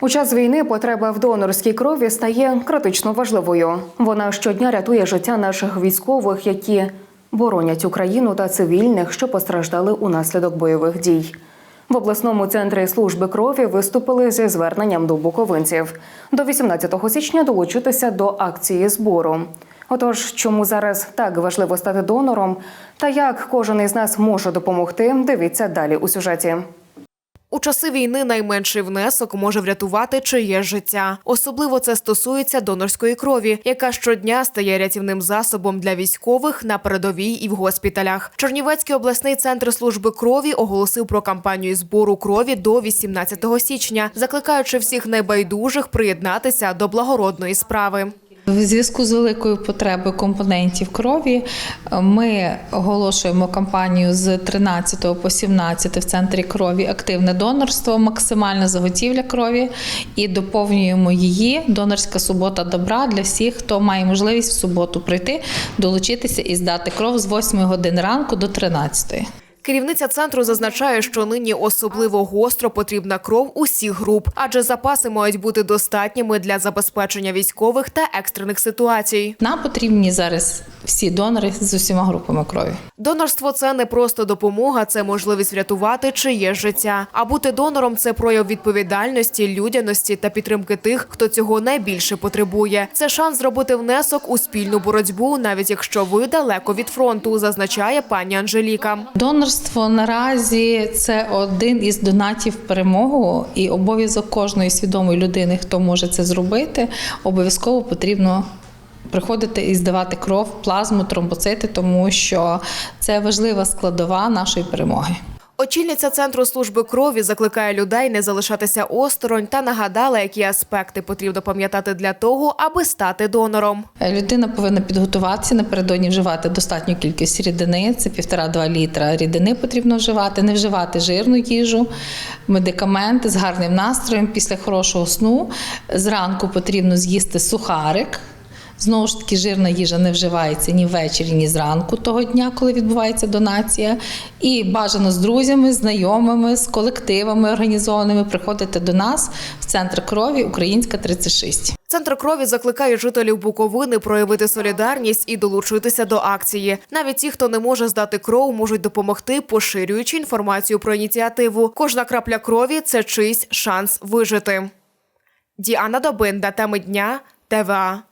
У час війни потреба в донорській крові стає критично важливою. Вона щодня рятує життя наших військових, які боронять Україну та цивільних, що постраждали унаслідок бойових дій. В обласному центрі служби крові виступили зі зверненням до буковинців до 18 січня долучитися до акції збору. Отож, чому зараз так важливо стати донором, та як кожен із нас може допомогти, дивіться далі у сюжеті. У часи війни найменший внесок може врятувати чиє життя. Особливо це стосується донорської крові, яка щодня стає рятівним засобом для військових на передовій і в госпіталях. Чернівецький обласний центр служби крові оголосив про кампанію збору крові до 18 січня, закликаючи всіх небайдужих приєднатися до благородної справи. В зв'язку з великою потребою компонентів крові е, ми оголошуємо кампанію з 13 по 17 в центрі крові активне донорство, максимальна заготівля крові і доповнюємо її донорська субота добра для всіх, хто має можливість в суботу прийти, долучитися і здати кров з 8 годин ранку до 13. Керівниця центру зазначає, що нині особливо гостро потрібна кров усіх груп, адже запаси мають бути достатніми для забезпечення військових та екстрених ситуацій. Нам потрібні зараз всі донори з усіма групами крові. Донорство це не просто допомога, це можливість врятувати чиє життя. А бути донором це прояв відповідальності, людяності та підтримки тих, хто цього найбільше потребує. Це шанс зробити внесок у спільну боротьбу, навіть якщо ви далеко від фронту, зазначає пані Анжеліка. Донорство наразі це один із донатів перемогу, і обов'язок кожної свідомої людини, хто може це зробити, обов'язково потрібно. Приходити і здавати кров, плазму, тромбоцити, тому що це важлива складова нашої перемоги. Очільниця центру служби крові закликає людей не залишатися осторонь та нагадала, які аспекти потрібно пам'ятати для того, аби стати донором. Людина повинна підготуватися напередодні вживати достатню кількість рідини. Це 1,5-2 літра рідини потрібно вживати, не вживати жирну їжу, медикаменти з гарним настроєм після хорошого сну. Зранку потрібно з'їсти сухарик. Знову ж таки, жирна їжа не вживається ні ввечері, ні зранку того дня, коли відбувається донація. І бажано з друзями, знайомими, з колективами організованими приходити до нас в центр крові Українська 36. Центр крові закликає жителів Буковини проявити солідарність і долучитися до акції. Навіть ті, хто не може здати кров, можуть допомогти, поширюючи інформацію про ініціативу. Кожна крапля крові це чийсь шанс вижити. Діана Добинда, теми дня, ТВА.